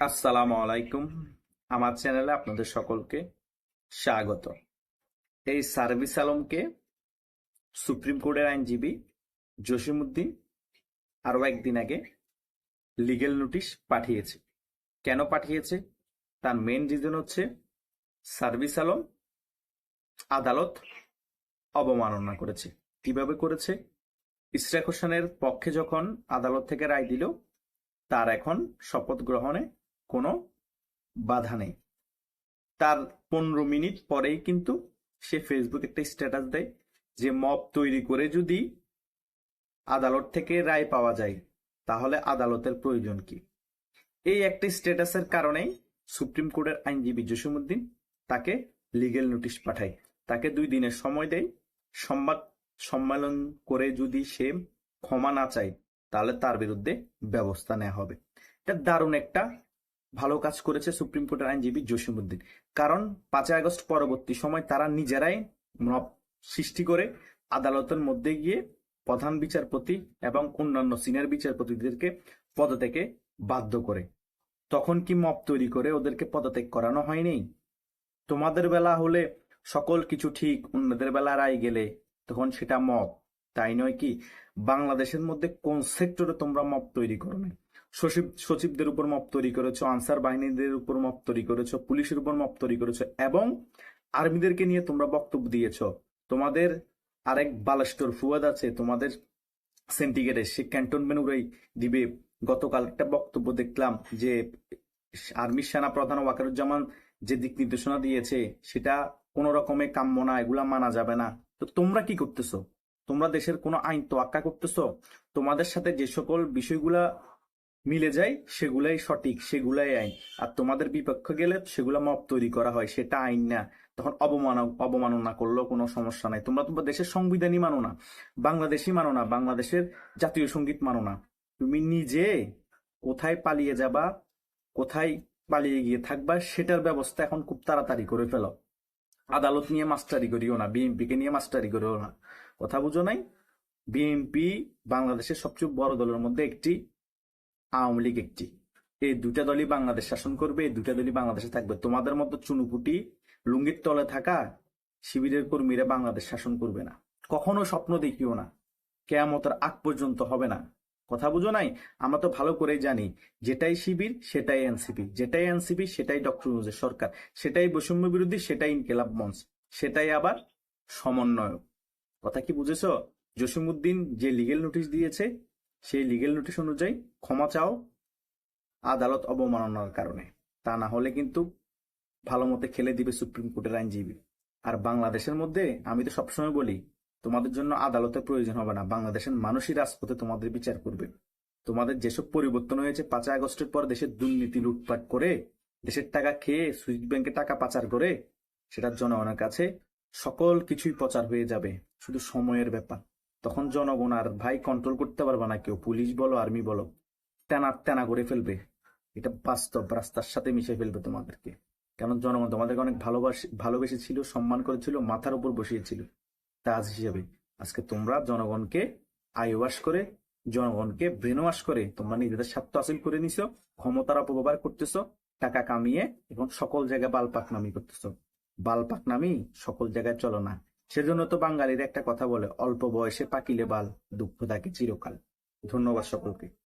আসসালামু আলাইকুম। আমার চ্যানেলে আপনাদের সকলকে স্বাগত। এই সার্ভিস আলমকে সুপ্রিম কোর্টের আইনজীবী জসিমউদ্দিন আরও একদিন আগে লিগেল নোটিশ পাঠিয়েছে। কেন পাঠিয়েছে? তার মেন রিজন হচ্ছে সার্ভিস আলম আদালত অবমাননা করেছে। কীভাবে করেছে? ইশরাক হোসেনের পক্ষে যখন আদালত থেকে রায় দিল, তার এখন শপথ গ্রহণে কোনো বাধা নেই। তার পনেরো মিনিট পরেই কিন্তু সে ফেসবুক একটা স্ট্যাটাস দেয় যে মব তৈরি করে যদি আদালত থেকে রায় পাওয়া যায়, তাহলে আদালতের প্রয়োজন কি? এই একটা স্ট্যাটাসের কারণেই সুপ্রিম কোর্টের আইনজীবী জসিমুদ্দিন তাকে লিগেল নোটিশ পাঠায়। তাকে দুই দিনের সময় দেয়। সংবাদ সম্মেলন করে যদি সে ক্ষমা না চায়, তাহলে তার বিরুদ্ধে ব্যবস্থা নেওয়া হবে। এটা দারুণ একটা ভালো কাজ করেছে সুপ্রিম কোর্টের আইনজীবী জসিমুদ্দিন কারণ পাঁচই আগস্ট পরবর্তী সময় তারা নিজেরাই মব সৃষ্টি করে আদালতের মধ্যে গিয়ে প্রধান বিচারপতি এবং অন্যান্য সিনিয়র বিচারপতিদেরকে পদত্যাগে বাধ্য করে। তখন কি মব তৈরি করে ওদেরকে পদত্যাগ করানো হয়নি? তোমাদের বেলা হলে সকল কিছু ঠিক, অন্যদের বেলা রায় গেলে তখন সেটা মব। তাই নয় কি? বাংলাদেশের মধ্যে কোন সেক্টরে তোমরা মব তৈরি করো নাই? সচিব সচিবদের উপর মপ তৈরি করেছ, আনসার বাহিনীদের উপর মপ তৈরি করেছ, পুলিশের উপর মপ তৈরি করেছ, এবং আর্মিদেরকে নিয়ে তোমরা বক্তব্য দিয়েছ। তোমাদের আরেক বালাস্টোর ফুয়াদ আছে, তোমাদের সেন্টিগেটে সে ক্যান্টনমেন্ট উড়াই দিবে। গতকাল একটা বক্তব্য দেখলাম যে আর্মির সেনা প্রধান ওয়াকারুজ্জামান যে দিক নির্দেশনা দিয়েছে, সেটা কোন রকমে কাম্য না, এগুলা মানা যাবে না। তো তোমরা কি করতেছো? তোমরা দেশের কোনো আইন তোয়াক্কা করতেছো? তোমাদের সাথে যে সকল বিষয়গুলা মিলে যায়, সেগুলাই সঠিক, সেগুলাই আইন। আর তোমাদের বিপক্ষ গেলে সেগুলা মপ তৈরি করা হয়, সেটা আইন না। তখন অবমান অবমাননা করলেও কোনো সমস্যা নাই। তোমরা তোমার দেশের সংবিধানই মানো না, বাংলাদেশই মানো না, বাংলাদেশের জাতীয় সংগীত মানো না। তুমি নিজে কোথায় পালিয়ে যাবা, কোথায় পালিয়ে গিয়ে থাকবা, সেটার ব্যবস্থা এখন খুব তাড়াতাড়ি করে ফেলো। আদালত নিয়ে মাস্টারি করিও না বিএনপি কে নিয়ে মাস্টারি করিও না। কথা বুঝো নাই? বিএনপি বাংলাদেশের সবচেয়ে বড় দলের মধ্যে একটি আওয়ামী লীগ একটি। এই দুটা দলই বাংলাদেশ শাসন করবে, এই দুটা দলই বাংলাদেশে থাকবে। তোমাদের মতো চুনুপুটি লুঙ্গির তলে থাকা শিবিরের কর্মীরা বাংলাদেশ শাসন করবে না। কখনো স্বপ্ন দেখিও না। কেয়ামতের আগ পর্যন্ত হবে না। কথা বুঝো নাই? আমরা তো ভালো করেই জানি, যেটাই শিবির, সেটাই এনসিপি। যেটাই এনসিপি, সেটাই ডক্টর ইউনুসের সরকার। সেটাই বৈষম্য বিরোধী, সেটাই ইনকেলাব মঞ্চ। সেটাই আবার সমন্বয় কথা কি বুঝেছ? জসিমুদ্দিন যে লিগেল নোটিশ দিয়েছে সেই লিগেল নোটিশ অনুযায়ী ক্ষমা চাও আদালত অবমাননার কারণে। তা না হলে কিন্তু ভালো মতে খেলে দিবে সুপ্রিম কোর্টের আইনজীবী। আর বাংলাদেশের মধ্যে আমি তো সবসময় বলি, তোমাদের জন্য আদালতের প্রয়োজন হবে না। বাংলাদেশের মানুষই রাজপথে তোমাদের বিচার করবে। তোমাদের যেসব পরিবর্তন হয়েছে, পাঁচই আগস্টের পর দেশের দুর্নীতি লুটপাট করে, দেশের টাকা খেয়ে সুইস ব্যাংকে টাকা পাচার করে, সেটা জনগণের কাছে সকল কিছুই প্রচার হয়ে যাবে। শুধু সময়ের ব্যাপার। তখন জনগণ আর ভাই কন্ট্রোল করতে পারবে না কেউ। পুলিশ বলো আর্মি বলো, তেনা তেনা করে ফেলবে। এটা বাস্তব রাস্তার সাথে মিশে ফেলবে তোমাদেরকে। কারণ জনগণ তোমাদেরকে অনেক ভালোবাসে, ভালোবেসেছিল, সম্মান করেছিল, মাথার উপর বসিয়েছিল। তাজ হিসেবে। আজকে তোমরা জনগণকে আইওয়াশ করে, জনগণকে ব্রেন ওয়াশ করে, তোমরা নিজেদের স্বার্থ হাসিল করে নিছো, ক্ষমতার অপব্যবহার করতেছো, টাকা কামিয়ে এবং সকল জায়গায় বালপাক নামি করতেছো। বালপাক নামি সকল জায়গায় চলো না। সেজন্য তো বাঙালির একটা কথা বলে, অল্প বয়সে পাকিলে বাল, দুঃখ থাকে চিরকাল। ধন্যবাদ সকলকে।